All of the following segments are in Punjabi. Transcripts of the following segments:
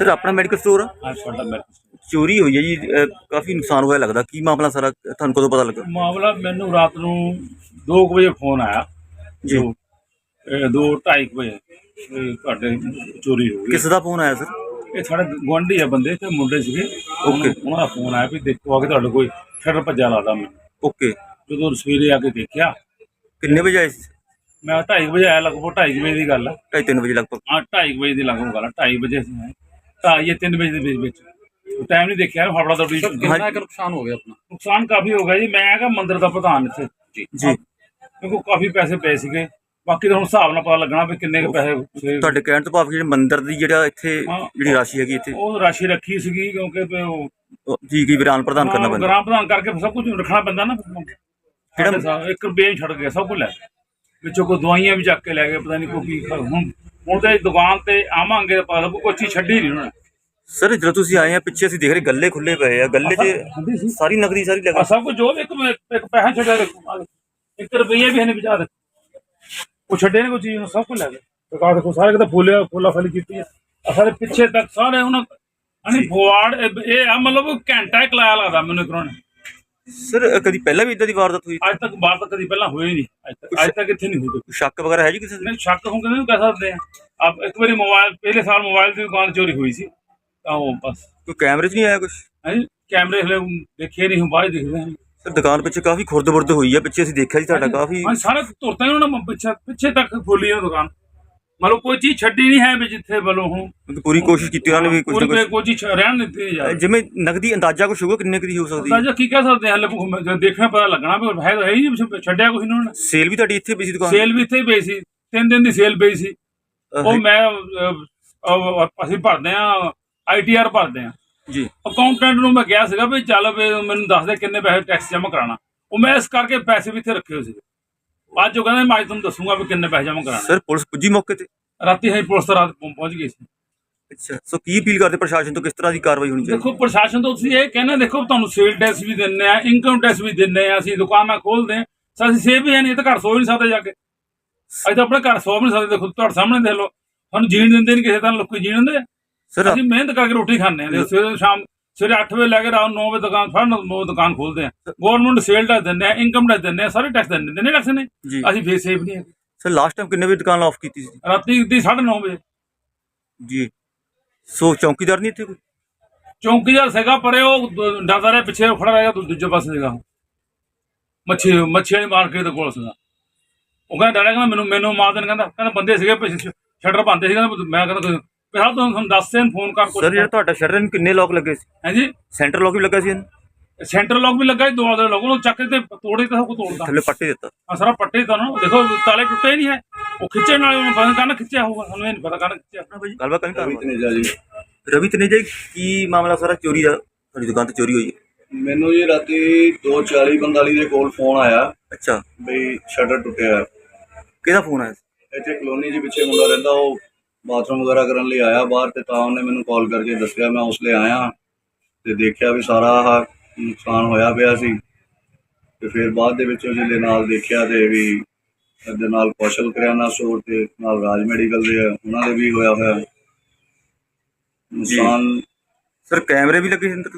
ਸਰ ਆਪਣਾ ਮੈਡੀਕਲ ਸਟੋਰ ਸਾਡਾ ਮੈਡੀਕਲ ਚੋਰੀ ਹੋਈ ਹੈ ਜੀ ਅਹ, ਕਾਫੀ ਨੁਕਸਾਨ ਹੋਇਆ ਲੱਗਦਾ। ਕੀ ਮਾਮਲਾ ਸਾਰਾ? ਤੁਹਾਨੂੰ ਕਦੋਂ ਪਤਾ ਲੱਗਾ? ਮਾਮਲਾ ਮੈਨੂੰ ਰਾਤ ਨੂੰ 2 ਵਜੇ ਫੋਨ ਆਇਆ। ਜੀ। ਦੋ- ਇਹ ਦੋ 2:30 ਵਜੇ ਵੀ ਤੁਹਾਡੇ ਚੋਰੀ ਹੋ ਗਈ। ਕਿਸ ਦਾ ਫੋਨ ਆਇਆ ਸਰ? ਇਹ ਸਾਡੇ ਗੁਆਂਢੀ ਆ ਬੰਦੇ ਤੇ ਮੁੰਡੇ ਸੀਗੇ। Okay. ਉਹਨਾਂ ਦਾ ਫੋਨ ਆਇਆ ਵੀ ਦੇਖੋ ਆ ਕੇ ਤੁਹਾਡੇ ਕੋਈ ਸ਼ਟਰ ਭੱਜਾ ਲਾਦਾ ਮੈਂ ਓਕੇ। ਜਦੋਂ ਸਵੇਰੇ ਆ ਕੇ ਦੇਖਿਆ। ਕਿੰਨੇ ਵਜੇ ਆਏ ਸੀ? ਮੈਂ 2:30 ਵਜੇ ਆਇਆ ਲਗਭਗ 2:30 ਵਜੇ ਦੀ ਗੱਲ ਆ। ਢਾਈ ਤਿੰਨ ਵਜੇ ਲਗਭਗ। ਹਾਂ 2:30 ਵਜੇ ਦੀ ਲਗਭਗ ਗੱਲ ਆ 2:30 ਵਜੇ ਅਸੀਂ ਆਏ ਢਾਈ ਜਾਂ 3 ਵਜੇ ਦੇ ਵਿੱਚ ਵਿੱਚ। ਟਾਈਮ ਨਹੀਂ ਦੇਖਿਆ ਫਾਫੜਾ ਦੌੜੀ ਕਿੰਨਾ ਕੁ ਨੁਕਸਾਨ ਹੋ ਗਿਆ ਆਪਣਾ? ਨੁਕਸਾਨ ਕਾਫੀ ਹੋ ਗਿਆ ਜੀ। ਮੈਂ ਹੈਗਾ ਮੰਦਿਰ ਦਾ ਪ੍ਰਧਾਨ ਇੱਥੇ। ਜੀ। ਜੀ। ਕਿਉਂਕਿ ਕਾਫੀ ਪੈਸੇ ਪਏ ਸੀਗੇ। ਬਾਕੀ ਤਾਂ ਹੁਣ ਹਿਸਾਬ ਨਾਲ ਪਤਾ ਲੱਗਣਾ ਵੀ ਕਿੰਨੇ ਕੁ ਪੈਸੇ ਸੀਗੇ। ਤੁਹਾਡੇ ਕਹਿਣ ਤੋਂ ਭਾਵ ਜਿਹੜੇ ਮੰਦਿਰ ਦੀ ਜਿਹੜਾ ਇੱਥੇ ਹਾਂ। ਜਿਹੜੀ ਰਾਸ਼ੀ ਹੈਗੀ ਇੱਥੇ। ਉਹ ਰਾਸ਼ੀ ਰੱਖੀ ਸੀਗੀ ਕਿਉਂਕਿ ਵੀ ਉਹ ਉਹ ਜੀ ਕੀ ਵਿਰਾਨ ਪ੍ਰਦਾਨ ਕਰਨਾ ਹਾਂ, ਪੈਂਦਾ। ਗ੍ਰਾਮ ਪ੍ਰਧਾਨ ਕਰਕੇ ਸਭ ਕੁਝ ਰੱਖਣਾ ਪੈਂਦਾ ਨਾ। ਕਿਹੜਾ- ਇੱਕ ਰੁਪਏ ਛੱਡ ਗਿਆ ਸਭ ਕੁਝ ਲੈ ਗਏ। ਵਿੱਚੋਂ ਕੋਈ ਦਵਾਈਆਂ ਵੀ ਚੱਕ ਕੇ ਲੈ ਗਏ ਪਤਾ ਨਹੀਂ ਕੋਈ ਕੀ ਹੁਣ ਹੁਣ ਤੇ ਦੁਕਾਨ ਤੇ ਆਵਾਂਗੇ ਤਾਂ ਪਤਾ ਲੱਗੂ ਕੋਈ ਚੀਜ਼ ਛੱਡੀ ਨਹੀਂ ਉਹਨਾਂ ਨੇ। ਸਰ ਜਦੋਂ ਤੁਸੀਂ ਆਏ ਆ ਪਿੱਛੇ ਅਸੀਂ ਦੇਖ ਰਹੇ ਗੱਲੇ ਖੁੱਲੇ ਪਏ ਆ ਗੱਲੇ 'ਚ ਸਾਰੀ ਨਗਦੀ ਸਾਰੀ ਲੱਗਾ ਸਭ ਕੁਝ ਜੋ ਵੀ ਇੱਕ ਇੱਕ ਪੈਸਾ ਛੱਡਿਆ ਦੇਖੋ। ਇੱਕ ਰੁਪਈਆ ਵੀ ਹਨੇ ਵਿਚਾਰ ਉਹ ਛੱਡੇ ਨੇ ਕੋਈ ਚੀਜ਼ ਨੂੰ ਸਭ ਕੁਝ ਲੈ ਗਏ। ਦੁਕਾਨ ਦੇਖੋ ਸਾਰੇ ਕਿਤੇ ਫੁੱਲਿਆ ਫੁੱਲਾ ਫਲੀ ਕੀਤੀ ਆ। ਆਹ ਸਾਰੇ ਪਿੱਛੇ ਤੱਕ ਸਾਰੇ ਉਹਨਾਂ ਅਣੀ ਫੁਆੜ ਇਹ ਇਹ ਆ ਮਤਲਬ ਘੰਟਾ ਇੱਕ ਲਾਇਆ ਲੱਗਦਾ ਮੈਨੂੰ ਕਰਾਉਣੇ ਸਰ ਕਦੀ ਪਹਿਲਾਂ ਵੀ ਇਦਾਂ ਦੀ ਵਾਰਦਾਤ ਹੋਈ? ਅੱਜ ਤੱਕ ਬਾਤ ਕਦੀ ਪਹਿਲਾਂ ਹੋਈ ਨਹੀਂ। ਅੱਜ ਤੱਕ ਅੱਜ ਤੱਕ ਇੱਥੇ ਨਹੀਂ ਹੋਈ ਸ਼ੱਕ ਵਗੈਰਾ ਹੈ ਜੀ ਕਿਸੇ ਦੇ? ਮੈਨੂੰ ਸ਼ੱਕ ਹੋ ਕਹਿੰਦੇ ਕਹਿ ਸਕਦੇ ਆ? ਆਪ ਇੱਕ ਵਾਰੀ ਮੋਬਾਈਲ ਪਹਿਲੇ ਸਾਲ ਮੋਬਾਈਲ ਦੀ ਦੁਕਾਨ ਚੋਰੀ ਹੋਈ ਸੀ। ਤਾਂ ਉਹ ਬਸ। ਕੋਈ ਕੈਮਰੇ 'ਚ ਨਹੀਂ ਆਇਆ ਕੁਝ ਹਾਂਜੀ ਕੈਮਰੇ ਹਲੇ ਦੇਖੇ ਨਹੀਂ ਹੁਣ ਬਾਅਦ 'ਚ ਦਿਖਦੇ ਹਨ ਸਰ ਦੁਕਾਨ ਪਿੱਛੇ ਕਾਫੀ ਖੁਰਦ-ਬੁਰਦ ਹੋਈ ਆ ਪਿੱਛੇ ਅਸੀਂ ਦੇਖਿਆ ਜੀ ਤੁਹਾਡਾ ਕਾਫੀ। ਹਾਂ ਸਾਰਾ ਤੁਰਤਾ ਹੀ ਉਹਨਾਂ ਨੇ ਪਿੱਛੇ ਪਿੱਛੇ ਤੱਕ ਖੋਲੀ ਉਹ ਦੁਕਾਨ। ਮਤਲਬ ਕੋਈ ਚੀਜ਼ ਛੱਡੀ ਨਹੀਂ ਹੈ ਵੀ ਜਿੱਥੇ ਵੱਲੋਂ ਮਤਲਬ ਪੂਰੀ ਕੋਸ਼ਿਸ਼ ਕੀਤੀ ਉਹਨਾਂ ਨੇ ਵੀ ਕੁਝ ਨਾ ਕੋਈ ਕੁਝ ਕੋਈ ਚੀਜ਼ ਰਹਿਣ ਦਿੱਤੀ ਯਾਰ। ਜਿਵੇਂ ਨਗਦੀ ਅੰਦਾਜ਼ਾ ਕੁਝ ਹੋਊਗਾ ਕਿੰਨੇ ਕੁ ਦੀ ਹੋ ਸਕਦੀ ਹੈ? ਰਾਜਾ ਕੀ ਕਹਿ ਸਕਦੇ ਹਾਂ ਹਲੇ ਭੁੱਖ- ਜਦੋਂ ਦੇਖਣਾ ਪਤਾ ਲੱਗਣਾ ਵੀ ਹੈ ਤਾਂ ਹੈ ਹੀ ਨਹੀਂ, ਛੱਡਿਆ ਕੁਛ ਇਹਨਾਂ ਨੇ। ਸੇਲ ਵੀ ਤੁਹਾਡੀ ਇੱਥੇ ਪਈ ਸੀ ਦੁਕਾਨ? ਸੇਲ ਵੀ ਇੱਥੇ ਹੀ ਪਈ ਸੀ ਤਿੰਨ ਦਿਨ ਦੀ ਸੇਲ ਪਈ ਸੀ। ਉਹ ਮੈਂ ਅਹ, ਅਹ, ਅਸੀਂ ਭਰਦੇ ਆ ਆਈਟੀਆਰ ਭਰਦੇ ਆ ਜੀ। ਅਕਾਊਂਟੈਂਟ ਨੂੰ ਮੈਂ ਕਿਹਾ ਸੀਗਾ ਵੀ ਚੱਲ ਵੀ ਮੈਨੂੰ ਦੱਸ ਦੇ ਕਿੰਨੇ ਪੈਸੇ ਟੈਕਸ ਜਮ੍ਹਾਂ ਕਰਾਉਣਾ। ਉਹ ਮੈਂ ਇਸ ਕਰਕੇ ਪੈਸੇ ਵੀ ਇੱਥੇ ਰੱਖੇ ਹੋਏ ਸੀਗੇ। ਅੱਜ ਉਹ ਕਹਿੰਦੇ ਮੈਂ ਅੱਜ ਤੁਹਾਨੂੰ ਦੱਸੂਗਾ ਵੀ ਕਿੰਨੇ ਪੈਸੇ ਜਮ੍ਹਾਂ ਕਰਾਉਣਾ। ਸਰ ਪੁਲਿਸ ਪੁੱਜੀ ਮੌਕੇ ਤੇ? ਰਾਤੀ ਹੈ ਪੁਲਿਸ ਤਾਂ ਰਾਤ ਪਹੁੰ- ਪਹੁੰਚ ਗਈ ਸੀ। ਅੱਛਾ ਸੋ ਕੀ ਅਪੀਲ ਕਰਦੇ ਪ੍ਰਸ਼ਾਸਨ ਤੋਂ ਕਿਸ ਤਰ੍ਹਾਂ ਦੀ ਕਾਰਵਾਈ ਹੋਣੀ ਚਾਹੀਦੀ? ਦੇਖੋ ਪ੍ਰਸ਼ਾਸਨ ਤੋਂ ਤੁਸੀਂ ਇਹ ਕਹਿੰਦੇ ਦੇਖੋ ਤੁਹਾਨੂੰ ਸੇਲ ਟੈਕਸ ਵੀ ਦਿੰਨੇ ਆ ਇਨਕਮ ਟੈਕਸ ਵੀ ਦਿੰਨੇ ਆ ਅਸੀਂ ਦੁਕਾਨਾਂ ਖੋਲਦੇ ਆ ਸਰ ਅਸੀਂ ਸੇਵ ਵੀ ਹੈ ਨਹੀਂ ਇਹ ਤਾਂ ਘਰ ਸੋ ਹੀ ਨਹੀਂ ਸਕਦੇ ਜਾ ਕੇ। ਅਸੀਂ ਤਾਂ ਆਪਣੇ ਘਰ ਸੋ ਵੀ ਨਹੀਂ ਸਕਦੇ ਦੇਖੋ ਤੁਹਾਡੇ ਸਾਹਮਣੇ ਦੇਖ ਲਓ। ਸਾਨੂੰ ਜੀਣ ਦਿੰਦੇ ਨਹੀਂ ਕਿਸੇ ਤਰ੍ਹਾਂ ਲੋਕੀ ਜੀਣ ਦਿੰਦੇ। ਸਰ ਅਸੀਂ ਮਿਹਨਤ ਕਰਕੇ ਰੋਟੀ ਖਾਂਦੇ ਆ ਸਵੇਰੇ ਸ਼ਾਮ ਸਵੇਰੇ 8 ਵਜੇ ਲੈ ਕੇ ਰਾਤ 9 ਵਜੇ ਦੁਕਾਨ ਫੜ 9 ਵਜੇ ਦੁਕਾਨ ਖੋਲਦੇ ਆ ਗਵਰਨਮੈਂਟ ਸੇਲ ਟੈਕਸ ਦਿੰਦੇ ਆ ਇਨਕਮ ਟੈਕਸ ਦਿੰਦੇ ਆ ਸਾਰੇ ਟੈਕਸ ਦਿੰਦੇ ਦਿੰਦੇ ਟੈਕਸ ਨੇ। ਜੀ। ਅਸੀਂ ਫੇਰ ਸੇਫ ਨਹੀਂ ਹੈਗੇ। ਸਰ ਲਾਸਟ ਟਾਈਮ ਕਿੰਨੇ ਵਜੇ ਦੁਕਾਨ ਆਫ ਕੀਤੀ ਸੀ? ਰਾਤੀ ਦੀ 9:30 ਵਜੇ। ਜੀ। ਸੋ ਚੌਕੀਦਾਰ ਨਹੀਂ ਇੱਥੇ ਕੋਈ? ਚੌਂਕੀਦਾਰ ਸੀਗਾ ਪਰੇ ਉਹ ਦ- ਡਰਦਾ ਰਿਹਾ ਪਿੱਛੇ ਖੜਾ ਰਹਿ ਗਿਆ ਦੂ- ਦੂਜੇ ਪਾਸੇ ਸੀਗਾ। ਉਹ। ਮੱਛੀ ਮੱਛੀ ਵਾਲੀ ਮਾਰਕੀਟ ਦੇ ਕੋਲ ਸੀਗਾ। ਉਹ ਕਹਿੰਦਾ ਡਰਿਆ ਕਹਿੰਦਾ ਮੈਨੂੰ ਮੈਨੂੰ ਮਾਰ ਦੇਣ ਕਹਿੰਦਾ ਕਹਿੰਦਾ ਬੰਦੇ ਸੀਗੇ ਪਿੱਛੇ ਸ਼ਟਰ ਬੰਦੇ ਸੀ ਕਹਿੰਦਾ ਮੈਂ ਕਹਿੰਦਾ ਕੋਈ ਪਹਿਲਾਂ ਤੁਹਾਨੂੰ ਤੁਹਾਨੂੰ ਦੱਸ ਦੇਣ ਫੋਨ ਕਰ ਸਰ ਜਿਹੜਾ ਤੁਹਾਡਾ ਸ਼ਟਰ ਨੂੰ ਕਿੰਨੇ ਲੋਕ ਲੱਗੇ ਸੀ? ਹਾਂਜੀ? ਸੈਂਟਰ ਲੋਕ ਵੀ ਲੱਗਾ ਸੀ ਇਹਨੂੰ? ਸੈਂਟਰ ਲੋਕ ਵੀ ਲੱਗਾ ਸੀ ਦੋ ਦੇ ਲੋਕ ਉਹਨੂੰ ਚੱਕ ਕੇ ਤੇ ਤੋੜੇ ਤਾਂ ਕੁਝ ਤੋੜਦਾ ਥੱਲੇ ਪੱਟੇ ਦਿੱਤਾ। ਆ ਸਾਰਾ ਪੱਟੇ ਤਾਂ ਨਾ ਦੇਖੋ ਤਾਲੇ ਟੁੱਟੇ ਨਹੀਂ ਹੈ। ਉਹ ਖਿੱਚਣ ਨਾਲ ਉਹਨੂੰ ਪਤਾ ਕੰਨ ਖਿੱਚਿਆ ਹੋਊਗਾ ਸਾਨੂੰ ਇਹ ਨਹੀਂ ਪਤਾ ਕੰਨ ਖਿੱਚਿਆ। ਗੱਲਬਾਤ ਕਰੀ ਰਵੀ ਤਾਂ ਤਨੇਜਾ ਜੀ। ਰਵੀ ਤਨੇਜਾ ਜੀ ਕੀ ਮਾਮਲਾ ਸਾਰਾ ਚੋਰੀ ਦਾ? ਤੁਹਾਡੀ ਦੁਕਾਨ ਤੇ ਚੋਰੀ ਹੋਈ ਹੈ? ਮੈਨੂੰ ਜੀ ਰਾਤੀ 2:40 45 ਦੇ ਕੋਲ ਫੋਨ ਆਇਆ। ਅੱਛਾ। ਬਈ ਸ਼ਟਰ ਟੁੱਟਿਆ। ਹੈ। ਕਿਹਦਾ ਫੋਨ ਆਇਆ ਸੀ? ਇੱਥੇ ਕਲੋਨੀ ਜੀ ਪਿੱਛੇ ਮੁੰਡਾ ਰਹਿੰਦਾ ਉਹ ਬਾਥਰੂਮ ਵਗੈਰਾ ਕਰਨ ਲਈ ਆਇਆ ਬਾਹਰ ਤੇ ਤਾਂ ਉਹਨੇ ਮੈਨੂੰ ਕਾਲ ਕਰਕੇ ਦੱਸਿਆ ਮੈਂ ਉਸ ਲਈ ਆਇਆ ਤੇ ਦੇਖਿਆ ਵੀ ਸਾਰਾ ਆਹ ਨੁਕਸਾਨ ਹੋਇਆ ਪਿਆ ਸੀ। ਤੇ ਫਿਰ ਬਾਅਦ ਦੇ ਵਿੱਚ ਉਹਦੇ ਨਾਲ ਦੇਖਿਆ ਤੇ ਵੀ ਇਹਦੇ ਨਾਲ ਕੌਸ਼ਲ ਕਰਿਆਨਾ ਸਟੋਰ ਤੇ ਨਾਲ ਰਾਜ ਮੈਡੀਕਲ ਦੇ ਉਹਨਾਂ ਦੇ ਵੀ ਹੋਇਆ ਹੋਇਆ। ਨੁਕਸਾਨ ਸਰ ਕੈਮਰੇ ਵੀ ਲੱਗੇ ਸੀ ਅੰਦਰ?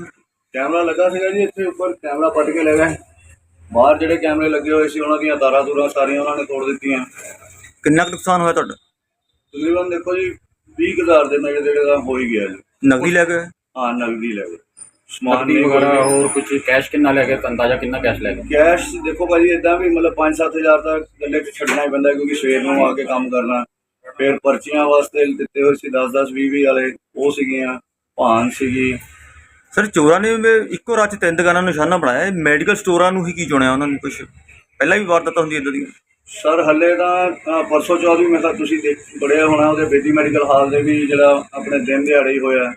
ਕੈਮਰਾ ਲੱਗਾ ਸੀਗਾ ਜੀ ਇੱਥੇ ਉੱਪਰ ਕੈਮਰਾ ਪੱਟ ਕੇ ਲੈ ਗਏ। ਬਾਹਰ ਜਿਹੜੇ ਕੈਮਰੇ ਲੱਗੇ ਹੋਏ ਸੀ ਉਹਨਾਂ ਦੀਆਂ ਤਾਰਾਂ ਤੂਰਾਂ ਸਾਰੀਆਂ ਉਹਨਾਂ ਨੇ ਤੋੜ ਦਿੱਤੀਆਂ। ਕਿੰਨਾ ਕੁ ਨੁਕਸਾਨ ਹੋਇਆ ਤੁਹਾਡਾ? ਤਕਰੀਬਨ ਦੇਖੋ ਜੀ 20000 ਦੇ ਨੇੜੇ ਜਿਹੜੇ ਦਾ ਹੋ ਹੀ ਗਿਆ ਜੀ। ਨਗਦੀ ਲੈ ਗਏ ਹਾਂ ਨਗਦੀ ਲੈ ਗਏ ਸਮਾਨ ਨਹੀਂ ਵਗੈਰਾ ਹੋਰ ਕੁਝ ਕੈਸ਼ ਕਿੰਨਾ ਲੈ ਗਏ ਅੰਦਾਜ਼ਾ ਕਿੰਨਾ ਕੈਸ਼ ਲੈ ਗਏ ਕੈਸ਼ ਦੇਖੋ ਭਾਜੀ ਇਦਾਂ ਵੀ ਮਤਲਬ 5-7000 ਤਾਂ ਗੱਲੇ 'ਚ ਛੱਡਣਾ ਹੀ ਪੈਂਦਾ ਕਿਉਂਕਿ ਸਵੇਰ ਨੂੰ ਆ ਕੇ ਕੰਮ ਕਰਨਾ। ਫਿਰ ਪਰਚੀਆਂ ਵਾਸਤੇ ਦਿੱਤੇ ਹੋਏ ਸੀ 10-10 20-20 ਵਾਲੇ ਉਹ ਸੀਗੀਆਂ ਭਾਨ ਸੀਗੀ। ਸਰ ਚੋਰਾਂ ਨੇ ਇੱਕੋ ਰਾਤ ਤਿੰਨ ਦੁਕਾਨਾਂ ਨੂੰ ਨਿਸ਼ਾਨਾ ਬਣਾਇਆ। ਇਹ ਮੈਡੀਕਲ ਸਟੋਰਾਂ ਨੂੰ ਹੀ ਕੀ ਚੁਣਿਆ ਉਹਨਾਂ ਨੇ ਕੁਝ ਪਹਿਲਾਂ ਵੀ ਵਾਰਦਾਤਾਂ ਹੁੰਦੀਆਂ ਇਦਾਂ ਦੀਆਂ। ਸਰ ਹੱਲੇ ਤਾਂ ਪਰਸੋਂ ਵੀ ਮੈਂ ਤਾਂ ਤੁਸੀਂ ਦੇਖ ਬੜਿਆ ਹੋਣਾ ਉਹਦੇ ਬੇਦੀ ਮੈਡੀਕਲ ਹਾਲ ਦੇ ਵੀ ਜਿਹੜਾ ਆਪਣੇ ਦਿਨ ਦਿਹਾੜੇ ਹੀ ਹੋਇਆ।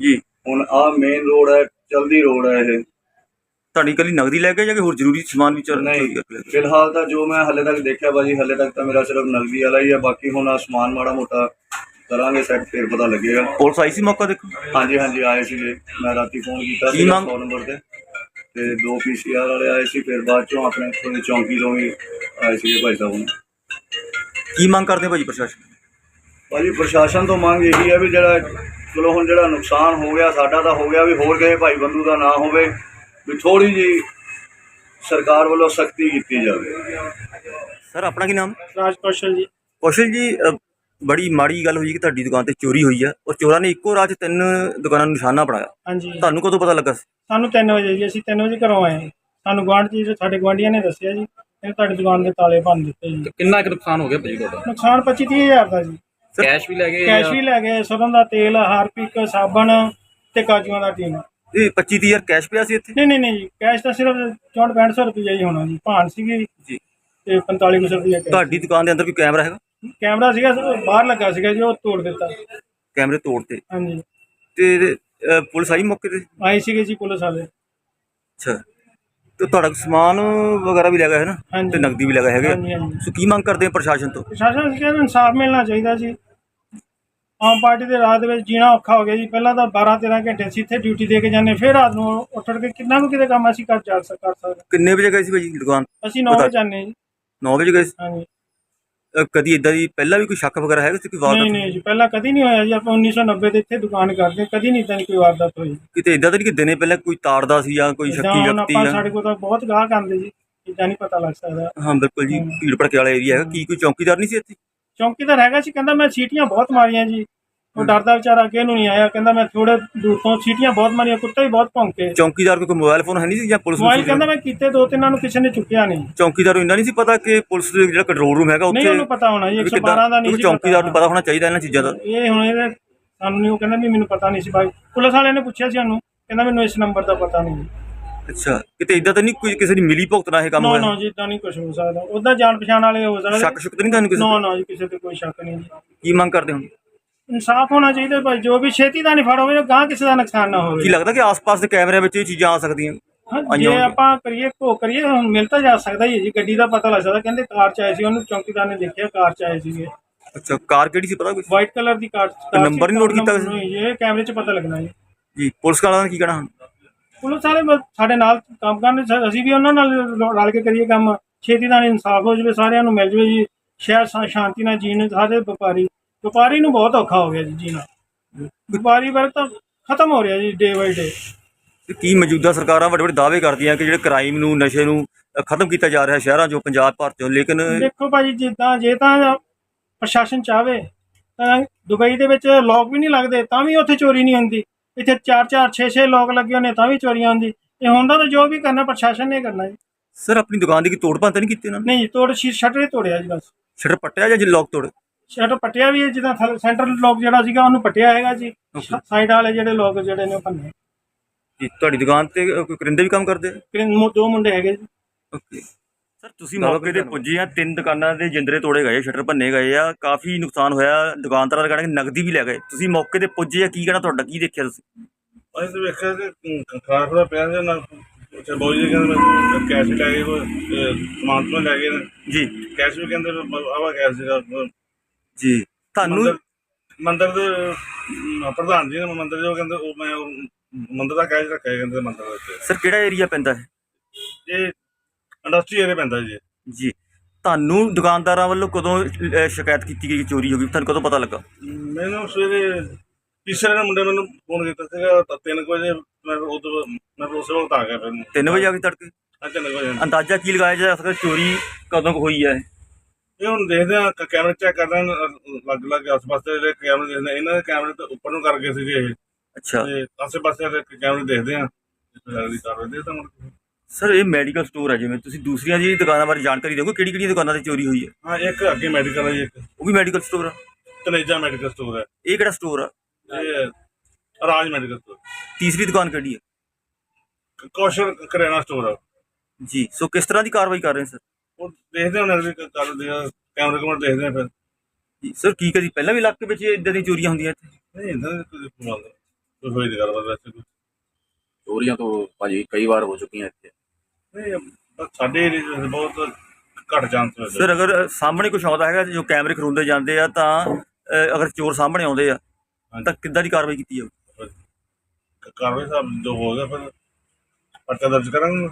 ਜੀ। ਹੁਣ ਆਹ ਮੇਨ ਰੋਡ ਹੈ ਚਲਦੀ ਰੋਡ ਹੈ ਇਹ। ਤੁਹਾਡੀ ਕੱਲੀ ਨਗਦੀ ਲੈ ਕੇ ਜਾਂ ਕਿ ਹੋਰ ਜ਼ਰੂਰੀ ਸਮਾਨ ਵੀ ਚੋਰੀ ਨਹੀਂ? ਫਿਲਹਾਲ ਤਾਂ ਜੋ ਮੈਂ ਹੱਲੇ ਤੱਕ ਦੇਖਿਆ ਬਾਜੀ ਹੱਲੇ ਤੱਕ ਤਾਂ ਮੇਰਾ ਸਿਰਫ ਨਗਦੀ ਵਾਲਾ ਹੀ ਹੈ ਬਾਕੀ ਹੁਣ ਆਸਮਾਨ ਮਾੜਾ ਮੋਟਾ ਕਰਾਂਗੇ ਸੈੱਟ ਫਿਰ ਪਤਾ ਲੱਗੇਗਾ। ਪੁਲਿਸ ਆਈ ਸੀ ਮੌਕਾ ਦੇਖੋ ਹਾਂਜੀ ਹਾਂਜੀ ਆਏ ਸੀਗੇ। ਮੈਂ ਰਾਤੀ ਫੋਨ ਕੀਤਾ ਸੀ ਫੋਨ ਨੰਬਰ ਤੇ। ਤੇ ਦੋ ਪੀਸੀਆਰ ਵਾਲੇ ਆਏ ਸੀ ਫਿਰ ਬਾਅਦ ਚੋਂ ਆਪਣੇ ਇੱਥੋਂ ਦੀ ਚੌਂਕੀ ਤੋਂ ਵੀ ਆਏ ਸੀਗੇ ਭਾਈ ਸਾਹਿਬ ਹੁਣ। ਕੀ ਮੰਗ ਕਰਦੇ ਭਾਜੀ ਪ੍ਰਸ਼ਾਸਨ? ਭਾਜੀ ਪ੍ਰਸ਼ਾਸਨ ਤੋਂ ਮੰਗ ਇਹੀ ਹੈ ਵੀ ਜਿਹੜਾ ਚਲੋ ਹੁਣ ਜਿਹੜਾ ਨੁਕਸਾਨ ਹੋ ਗਿਆ ਸਾਡਾ ਤਾਂ ਹੋ ਗਿਆ ਵੀ ਹੋਰ ਕਿਸੇ ਭਾਈ ਬੰਦੂ ਦਾ ਨਾ ਹੋਵੇ ਵੀ ਥੋੜੀ ਜੀ ਸਰਕਾਰ ਵੱਲੋਂ ਸਖਤੀ ਕੀਤੀ ਜਾਵੇ। ਸਰ ਆਪਣਾ ਕੀ ਨਾਮ? ਰਾਜ ਕੌਸ਼ਲ ਜੀ। ਕੌਸ਼ਲ ਜੀ ਅ, ਬੜੀ ਮਾੜੀ ਗੱਲ ਹੋਈ ਕਿ ਤੁਹਾਡੀ ਦੁਕਾਨ ਤੇ ਚੋਰੀ ਹੋਈ ਆ ਔਰ ਚੋਰਾਂ ਨੇ ਇੱਕੋ ਰਾਤ 'ਚ ਤਿੰਨ ਦੁਕਾਨਾਂ ਨੂੰ ਨਿਸ਼ਾਨਾ ਬਣਾਇਆ। ਹਾਂਜੀ। ਤੁਹਾਨੂੰ ਕਦੋਂ ਪਤਾ ਲੱਗਾ? ਸੀ ਸਾਨੂੰ 3 ਵਜੇ ਜੀ ਅਸੀਂ 3 ਵਜੇ ਘਰੋਂ ਆਏ ਸਾਨੂੰ ਗੁਆਂਢ ਜੀ ਸਾਡੇ ਗੁਆਂਢੀਆਂ ਨੇ ਦੱਸਿਆ ਜੀ ਇਹ ਤੁਹਾਡੀ ਦੁਕਾਨ ਦੇ ਤਾਲੇ ਭੰਨ ਦਿੱਤੇ ਜੀ। ਤੇ ਕਿੰਨਾ ਕੁ ਨੁਕਸਾਨ ਹੋ ਗਿਆ ਭਾਜੀ ਤੁਹਾਡਾ? ਨੁਕਸਾਨ 25 ਤੀਹ ਹਜ਼ਾਰ ਦਾ ਜੀ। ਕੈਸ਼ ਵੀ ਲੈ ਗਏ ਕੈਸ਼ ਜਾਂ- ਵੀ ਲੈ ਗਏ ਸਰੋਂ ਦਾ ਤੇਲ ਹਾਰਪਿਕ ਸਾਬਣ ਤੇ ਕਾਜੂਆਂ ਦਾ ਟੀਨ। ਇਹ 25 ਤੀਹ ਹਜ਼ਾਰ ਕੈਸ਼ ਪਿਆ ਸੀ ਇੱਥੇ? ਨਹੀਂ ਨਹੀਂ ਨਹੀਂ ਜੀ ਕੈਸ਼ ਤਾਂ ਸਿਰਫ 64 6500 ਰੁਪਈਆ ਹੀ ਹੋਣਾ ਜੀ ਭਾਨ ਸੀਗੀ ਜੀ। ਤੇ 45 ਕੁ ਰੁਪਈਆ ਕੈਸ਼। ਤੁਹਾਡੀ ਦੁਕਾਨ ਦੇ ਅੰਦਰ ਕੋਈ ਕੈਮਰਾ ਹੈਗਾ? ਕੈਮਰਾ ਸੀਗਾ ਉਹ ਬਾਹਰ ਲੱਗਾ ਸੀਗਾ ਜੀ ਉਹ ਤੋੜ ਦਿੱਤਾ। ਕੈਮਰੇ ਤੋੜਤੇ ਹਾਂਜੀ। ਤੇ ਪੁਲਿਸ ਆਈ ਮੌਕੇ ਤੇ? ਆਏ ਸੀਗੇ ਜੀ ਪੁਲਿਸ ਵਾਲੇ। ਅੱਛਾ। ਤੇ ਤੁਹਾਡਾ ਕੋਈ ਸਮਾਨ ਵਗੈਰਾ ਵੀ ਲੱਗਾ ਹੈ ਨਾ? ਹਾਂਜੀ। ਤੇ ਨਕਦੀ ਵੀ ਲੱਗਾ ਹੈਗਾ? ਹਾਂਜੀ ਹਾਂਜੀ। ਸੋ ਕੀ ਮੰਗ ਕਰਦੇ ਆ ਪ੍ਰਸ਼ਾਸਨ ਤੋਂ? ਪ੍ਰਸ਼ਾਸਨ ਨੂੰ ਇਨਸਾਫ ਮਿਲਣਾ ਚਾਹੀਦਾ ਜੀ। ਆਮ ਪਾਰਟੀ ਦੇ ਰਾਤ ਦੇ ਵਿੱਚ ਜੀਣਾ ਔਖਾ ਹੋ ਗਿਆ ਜੀ। ਪਹਿਲਾਂ ਤਾਂ 12 13 ਘੰਟੇ ਅਸੀਂ ਇੱਥੇ ਡਿਊਟੀ ਦੇ ਕੇ ਜਾਂਦੇ ਫਿਰ ਰਾਤ ਨੂੰ ਉੱਠ ਉੱਠ ਕੇ ਕਿੰਨਾ ਕੁ ਕਿਤੇ ਕੰਮ ਅਸੀਂ ਕਰ ਜਾ ਸਕ ਕਰ ਸਕਦੇ ਕਿੰਨੇ ਵਜੇ ਗਏ ਸੀ ਭਾਜੀ ਦੁਕਾਨ? ਅਸੀਂ 9 ਵਜੇ ਜਾਂਦੇ ਜੀ। 9 ਵਜੇ ਗਏ ਸੀ? ਹਾਂਜੀ। ਅ, ਕਦੀ ਇਦਾਂ ਦੀ ਪਹਿਲਾਂ ਵੀ ਕੋਈ ਸ਼ੱਕ ਵਗੈਰਾ ਹੈਗਾ ਸੀ ਕੋਈ ਨਹੀਂ ਵਾਰਦਾਤ ਨਹੀਂ ਜੀ ਪਹਿਲਾਂ ਕਦੀ ਨਹੀਂ ਹੋਇਆ ਜੀ ਆਪਾਂ 1990 ਦੇ ਇੱਥੇ ਦੁਕਾਨ ਕਰਦੇ ਕਦੀ ਨਹੀਂ ਤਾਂ ਕੋਈ ਵਾਰਦਾਤ ਹੋਈ। ਕਿਤੇ ਇਦਾਂ ਤਾਂ ਨਹੀਂ ਕਿ ਦਿਨੇ ਪਹਿਲਾਂ ਕੋਈ ਤਾੜਦਾ ਸੀ ਜਾਂ ਕੋਈ ਜਾਂ ਸ਼ੱਕੀ ਹੁਣ ਵਿਅਕਤੀ ਆਪਾਂ ਜਾਂ ਸਾਡੇ ਕੋਲ ਤਾਂ ਬਹੁਤ ਗਾਹਕ ਆਉਂਦੇ ਜੀ ਇਦਾਂ ਨਹੀਂ ਪਤਾ ਲੱਗ ਸਕਦਾ। ਹਾਂ ਬਿਲਕੁਲ ਜੀ ਭੀੜ ਭੜਕੇ ਵਾਲਾ ਏਰੀਆ ਹੈਗਾ। ਕੀ ਕੋਈ ਚੌਕੀਦਾਰ ਨਹੀਂ ਸੀ ਇੱਥੇ? ਚੌਂਕੀਦਾਰ ਹੈਗਾ ਸੀ ਕਹਿੰਦਾ ਮੈਂ ਸੀਟੀਆਂ ਬਹੁਤ ਮਾਰੀਆਂ ਜੀ। ਉਹ ਡਰਦਾ ਵਿਚਾਰਾ ਅੱਗੇ ਨੂੰ ਨਹੀਂ ਆਇਆ। ਕਹਿੰਦਾ ਮੈਂ ਥੋੜੇ ਦੂਰ ਤੋਂ ਸੀਟੀਆਂ ਬਹੁਤ ਮਾਰੀਆਂ ਕੁੱਤੇ ਵੀ ਬਹੁਤ ਭੌਂਕੇ। ਚੌਕੀਦਾਰ ਕੋਲ ਕੋਈ ਮੋਬਾਈਲ ਫੋਨ ਹੈ ਨਹੀਂ ਸੀ ਜਾਂ ਪੁਲਿਸ ਨੂੰ ਮੋਬਾਈਲ ਸੀ? ਕਹਿੰਦਾ ਮੈਂ ਕੀਤੇ ਦੋ ਤਿੰਨਾਂ ਨੂੰ ਕਿਸੇ ਨੇ ਚੁੱਕਿਆ ਨਹੀਂ। ਚੌਕੀਦਾਰ ਨੂੰ ਇੰਨਾ ਨਹੀਂ ਸੀ ਪਤਾ ਕਿ ਪੁਲਿਸ ਦੇ ਜਿਹੜਾ ਕੰਟਰੋਲ ਰੂਮ ਹੈਗਾ ਨਹੀਂ ਉਹਨੂੰ ਪਤਾ ਹੋਣਾ ਜੀ ਕਿਉਂਕਿ 112 ਦਾ ਨਹੀਂ ਕਿਉਂਕਿ ਸੀ ਚੌਕੀਦਾਰ ਨੂੰ ਪਤਾ ਹੋਣਾ ਚਾਹੀਦਾ ਇਹਨਾਂ ਚੀਜ਼ਾਂ ਦਾ। ਇਹ ਹੁਣ ਇਹਦੇ ਸਾਨੂੰ ਨਹੀਂ ਉਹ ਕਹਿੰਦਾ ਵੀ ਮੈਨੂੰ ਪਤਾ ਨਹੀਂ ਸੀ ਭਾਈ। ਪੁਲਿਸ ਵਾਲਿਆਂ ਨੇ ਪੁੱਛਿਆ ਸੀ ਸਾਨੂੰ ਕਹਿੰਦਾ ਮੈਨੂੰ ਇਸ ਨੰਬਰ ਦਾ ਪਤਾ ਨਹੀਂ। ਅੱਛਾ ਕਿਤੇ ਇਦਾਂ ਤਾਂ ਨਹੀਂ ਕੋਈ ਕਿਸੇ ਦੀ ਮਿਲੀ ਭੁਗਤ ਨਾਲ ਇਹ ਕੰਮ ਨੋ ਹੋਇਆ? ਨੋ ਜੀ ਇਦਾਂ ਨਹੀਂ ਕੁਝ ਹੋ ਸਕਦਾ। ਉਹਦਾ ਜਾਣ ਪਛਾਣ ਵਾਲੇ ਹੋ ਸਕਦੇ। ਸ਼ੱਕ ਸ਼ੁਕ ਤਾਂ ਨਹੀਂ ਤੁਹਾਨੂੰ ਕਿਸੇ ਨੋ? ਨੋ ਜੀ ਕਿਸੇ ਤੇ ਕੋਈ ਸ਼ੱਕ ਨਹੀਂ। ਜੀ ਕੀ ਮੰਗ ਕਰਦੇ ਹੋ? ਇਨਸਾਫ ਹੋਣਾ ਚਾਹੀਦਾ ਭਾਈ ਜੋ ਵੀ ਛੇਤੀ ਦਾ ਨਹੀਂ ਫੜ ਹੋਵੇ ਗਾਂ ਕਿਸੇ ਦਾ ਨੁਕਸਾਨ ਨਾ ਕੀ ਹੋਵੇ ਲੱਗਦਾ ਕਿ ਆਸ-ਪਾਸ ਦੇ ਕੈਮਰਿਆਂ ਵਿੱਚ ਇਹ ਚੀਜ਼ਾਂ ਆ ਸਕਦੀਆਂ? ਹਾਂ, ਜੇ। ਆਪਾਂ ਕਰੀਏ ਭੋ ਕਰੀਏ ਹੁਣ ਮਿਲ ਤਾਂ ਜਾ ਸਕਦਾ ਹੀ ਹੈ ਜੀ ਗੱਡੀ ਦਾ ਪਤਾ ਲੱਗ ਸਕਦਾ ਕਹਿੰਦੇ ਕਾਰ ਚ ਆਏ ਸੀ ਉਹਨੂੰ ਚੌਕੀਦਾਰ ਨੇ ਦੇਖਿਆ ਕਾਰ ਚ ਆਏ ਸੀਗੇ। ਅੱਛਾ ਕਾਰ ਕਿਹੜੀ ਸੀ ਪਤਾ ਕੁਝ ਵਾਈਟ ਕਲਰ ਦੀ ਕਾਰ ਕਾਰ ਨੰਬਰ ਸੀ, ਨਹੀਂ note ਕੀਤਾ? ਨਹੀਂ, ਇਹ ਕੈਮਰੇ 'ਚ ਪਤਾ ਲੱਗਣਾ ਜੀ। ਜੀ ਪੁਲਿਸ ਵਾਲਿਆਂ ਦਾ ਕੀ ਕਹਿਣਾ ਹੁਣ? ਪੁਲਿਸ ਵਾਲੇ ਬਸ ਸਾਡੇ ਨਾਲ ਕੰਮ ਕਰਨ ਅਸੀਂ ਵੀ ਉਹਨਾਂ ਨਾਲ ਰ- ਰਲ ਕੇ ਕਰੀਏ ਕੰਮ। ਛੇਤੀ ਨਾਲ ਇਨਸਾਫ ਹੋ ਜਾਵੇ ਸਾਰਿਆਂ ਨੂੰ ਮਿਲ ਜਾਵੇ ਜੀ। ਸ਼ਹਿਰ ਸ਼ਾ- ਸ਼ਾਂਤੀ ਨਾਲ ਜੀਣ ਸਾਰੇ ਵਪਾਰੀ ਵਪਾਰੀ ਨੂੰ ਬਹੁਤ ਔਖਾ ਹੋ ਗਿਆ ਜੀ ਜੀਣਾ। ਵਪਾਰੀ ਵਰਗ ਤਾਂ ਖਤਮ ਹੋ ਰਿਹਾ ਜੀ ਡੇ ਬਾਈ ਡੇ ਤੇ ਕੀ ਮੌਜੂਦਾ ਸਰਕਾਰਾਂ ਵੱਡੇ ਵੱਡੇ ਦਾਅਵੇ ਕਰਦੀਆਂ ਕਿ ਜਿਹੜੇ ਕ੍ਰਾਈਮ ਨੂੰ ਨਸ਼ੇ ਨੂੰ ਅ, ਖਤਮ ਕੀਤਾ ਜਾ ਰਿਹਾ ਸ਼ਹਿਰਾਂ 'ਚੋਂ ਪੰਜਾਬ ਭਾਰਤ 'ਚੋਂ ਲੇਕਿਨ ਦੇਖੋ ਭਾਜੀ ਜਿੱਦਾਂ ਜੇ ਤਾਂ ਪ੍ਰਸ਼ਾਸਨ ਚਾਵੇ ਤਾਂ ਦੁਬਈ ਦੇ ਵਿੱਚ ਲੋਕ ਵੀ ਨਹੀਂ ਲੱਗਦੇ ਤਾਂ ਵੀ ਉੱਥੇ ਚੋਰੀ ਨਹੀਂ ਹੁੰਦੀ। ਇੱਥੇ 4-4 6-6 ਲੋਕ ਲੱਗੇ ਹੋਣੇ ਤਾਂ ਵੀ ਚੋਰੀਆਂ ਹੁੰਦੀ ਇਹ ਹੁੰਦਾ ਤਾਂ ਜੋ ਵੀ ਕਰਨਾ ਪ੍ਰਸ਼ਾਸਨ ਨੇ ਕਰਨਾ ਜੀ। ਸਰ ਆਪਣੀ ਦੁਕਾਨ ਦੀ ਕੀ ਤੋੜ ਭੰਨ ਤਾਂ ਨਹੀਂ ਕੀਤੀ ਇਹਨਾਂ ਨੇ? ਨਹੀਂ ਜੀ, ਤੋੜ ਸ਼ਟਰ ਹੀ ਤੋੜਿਆ ਜੀ ਬਸ। ਸ਼ਟਰ ਪੱਟਿਆ ਜਾਂ ਜੇ ਲੋਕ ਤੋੜ? ਸ਼ਟਰ ਪੱਟਿਆ ਵੀ ਹੈ ਜਿੱਦਾਂ ਸੈਂਟਰਲ ਲੋਕ ਜਿਹੜਾ ਸੀਗਾ ਉਹਨੂੰ ਪੱਟਿਆ ਹੈਗਾ ਜੀ। Okay. ਸਾਈਡ ਵਾਲੇ ਜਿਹੜੇ ਲੋਕ ਜਿਹੜੇ ਨੇ ਉਹ ਭੰਨੇ ਜੀ ਤੁਹਾਡੀ ਦੁਕਾਨ ਤੇ ਅ, ਕੋਈ ਕਰਿੰਦੇ ਵੀ ਕੰਮ ਕਰਦੇ? ਕਿਰਨ- ਮੋ- ਦੋ ਮੁੰਡੇ ਹੈਗੇ ਜੀ। ਓਕੇ ਸਰ ਤੁਸੀਂ ਮੌਕੇ ਤੇ ਪੁੱਜੇ ਆ ਤਿੰਨ ਦੁਕਾਨਾਂ ਦੇ ਜਿੰਦਰੇ ਤੋੜੇ ਗਏ ਸ਼ਟਰ ਭੰਨੇ ਗਏ ਆ ਕਾਫੀ ਨੁਕਸਾਨ ਹੋਇਆ ਦੁਕਾਨਦਾਰਾਂ ਦਾ ਕਹਿਣਾ ਕਿ ਨਗਦੀ ਵੀ ਲੈ ਗਏ। ਤੁਸੀਂ ਮੌਕੇ ਤੇ ਪੁੱਜੇ ਆ ਕੀ ਕਹਿਣਾ ਤੁਹਾਡਾ ਕੀ ਦੇਖਿਆ ਤੁਸੀਂ? ਅਸੀਂ ਤਾਂ ਵੇਖਿਆ ਕਿ ਖਾਣਾ ਖੁਣਾ ਪਿਆ ਸੀ ਨਾ ਅੱਛਾ ਬਾਊ ਜੀ ਕਹਿੰਦੇ ਮੈਂ ਕੈਸ਼ ਲੈ ਗਏ ਕੋਈ ਸਮਾਨ ਤੋਂ ਲੈ ਗਏ ਨੇ। ਜੀ। ਕੈਸ਼ ਵੀ ਕਹਿੰਦੇ ਆਵਾ ਕੈਸ਼ ਸੀਗਾ ਅਹ, ਜੀ। ਤੁਹਾਨੂੰ ਮੰਦਿਰ ਦੇ ਅਮ, ਪ੍ਰਧਾਨ ਜੀ ਨੇ ਮੰਦਿਰ ਜੋ ਕਹਿੰਦੇ ਉਹ ਮੈਂ ਉਹ ਮੰਦਿਰ ਦਾ ਕੈਸ਼ ਰੱਖਿਆ ਕਹਿੰਦੇ ਮੰਦਿਰ ਦੇ ਵਿੱਚ। ਸਰ ਕਿਹੜਾ ਏਰੀਆ ਪੈਂਦਾ ਹੈ? ਇਹ ਇੰਡਸਟਰੀ ਏਰੀਆ ਪੈਂਦਾ ਜੀ। ਜੀ। ਤੁਹਾਨੂੰ ਦੁਕਾਨਦਾਰਾਂ ਵੱਲੋਂ ਕਦੋਂ ਸ਼ਿਕਾਇਤ ਕੀਤੀ ਗਈ ਕਿ ਚੋਰੀ ਹੋ ਗਈ? ਤੁਹਾਨੂੰ ਕਦੋਂ ਪਤਾ ਲੱਗਾ? ਮੈਨੂੰ ਸਵੇਰੇ ਤੀਸਰੇ ਨੇ ਮੁੰਡੇ ਮੈਨੂੰ ਫੋਨ ਕੀਤਾ ਸੀਗਾ ਤਾਂ ਤਿੰਨ ਕੁ ਵਜੇ ਮੈਂ ਉਦੋਂ ਮੈਂ ਉਸੇ ਵਕਤ ਆ ਗਿਆ ਫਿਰ। 3 ਵਜੇ ਆ ਕੇ ਤੜਕੇ? ਅੱਜ ਤਿੰਨ ਕੁ ਵਜੇ। ਅੰਦਾਜ਼ਾ ਕੀ ਲਗਾਇਆ ਜਾ ਸਕਦਾ ਚੋਰੀ ਕਦੋਂ ਕੁ ਹੋਈ ਹੈ? ਇਹ ਹੁਣ ਦੇਖਦੇ ਆ ਕ- ਕੈਮਰੇ ਚੈੱਕ ਕਰਦੇ ਆ ਲੱਗ ਲੱਗ ਆਸ-ਪਾਸ ਦੇ ਜਿਹੜੇ ਕੈਮਰੇ ਦੇਖਦੇ ਆ ਇਹਨਾਂ ਦੇ ਕੈਮਰੇ ਤਾਂ ਉੱਪਰ ਨੂੰ ਕਰਕੇ ਸੀਗੇ ਇਹ। ਅੱਛਾ। ਤੇ ਆਸੇ-ਪਾਸੇ ਦੇ ਕੈਮਰੇ ਦੇਖਦੇ ਆ ਜਿੱਥੇ ਲੱਗਦੀ ਤਾਂ। ਸਰ ਇਹ ਮੈਡੀਕਲ ਸਟੋਰ ਹੈ ਜਿਵੇਂ ਤੁਸੀਂ ਦੂਸਰੀਆਂ ਜੀ ਦੁਕਾਨਾਂ ਬਾਰੇ ਜਾਣਕਾਰੀ ਦਿਓਗੇ ਕਿਹੜੀ ਕਿਹੜੀਆਂ ਦੁਕਾਨਾਂ ਤੇ ਚੋਰੀ ਹੋਈ ਹੈ? ਹਾਂ ਇੱਕ ਅੱਗੇ ਮੈਡੀਕਲ ਹੈ ਜੀ ਇੱਕ। ਉਹ ਵੀ ਮੈਡੀਕਲ ਸਟੋਰ ਆ? ਤਨੇਜਾ ਮੈਡੀਕਲ ਸਟੋਰ ਹੈ। ਇਹ ਕਿਹੜਾ ਸਟੋਰ ਆ? ਇਹ ਰਾਜ ਮੈਡੀਕਲ ਸਟੋਰ ਤੀਸਰੀ ਦੁਕਾਨ ਕਿਹੜੀ ਹੈ? ਕੌਸ਼ਲ ਕਰਿਆਨਾ ਸਟੋਰ ਆ। ਜੀ ਸੋ ਕਿਸ ਤਰ੍ਹਾਂ ਦੀ ਕਾਰਵਾਈ ਕਰ ਰਹੇ ਸਰ? ਉਹ ਦੇਖਦੇ ਹਾਂ ਹੁਣ ਅਗਲੀ ਕਰਦੇ ਆ ਕੈਮਰੇ ਕਮਰ ਦੇਖਦੇ ਆ ਫਿਰ। ਸਰ ਕੀ ਕਦੀ ਪਹਿਲਾਂ ਵੀ ਇਲਾਕੇ ਵਿੱਚ ਇਦਾਂ ਦੀਆਂ ਚੋਰੀਆਂ ਹੁੰਦੀਆਂ ਇੱਥੇ? ਨਹੀਂ ਇਹਨਾਂ ਦੀ ਕੋਈ ਪ੍ਰੋਬਲਮ ਕੋਈ ਹੋਈ ਨਹੀਂ ਗੱਲਬਾਤ ਵੈਸੇ ਕੋਈ। ਚੋਰੀਆਂ ਤੋਂ ਭਾਜੀ ਕਈ ਵਾਰ ਹੋ ਚੁੱਕੀਆਂ ਇੱਥੇ। ਨਹੀਂ ਬਸ ਸਾਡੇ ਏਰੀਏ 'ਚ ਬਹੁਤ ਘੱਟ ਚਾਂਸ ਹੋਏ ਸਰ ਅਗਰ ਸਾਹਮਣੇ ਕੁਝ ਆਉਂਦਾ ਹੈਗਾ ਜੋ ਕੈਮਰੇ ਖਰੁੰਦੇ ਜਾਂਦੇ ਆ ਤਾਂ ਅਗਰ ਚੋਰ ਸਾਹਮਣੇ ਆਉਂਦੇ ਆ ਤਾਂ ਕਿੱਦਾਂ ਦੀ ਕਾਰਵਾਈ ਕੀਤੀ ਜਾਊ? ਕਾਰਵਾਈ ਸਾਹਿਬ ਜੋ ਹੋ ਗਿਆ ਫਿਰ ਪਰਚਾ ਦਰਜ ਕਰਾਂਗੇ।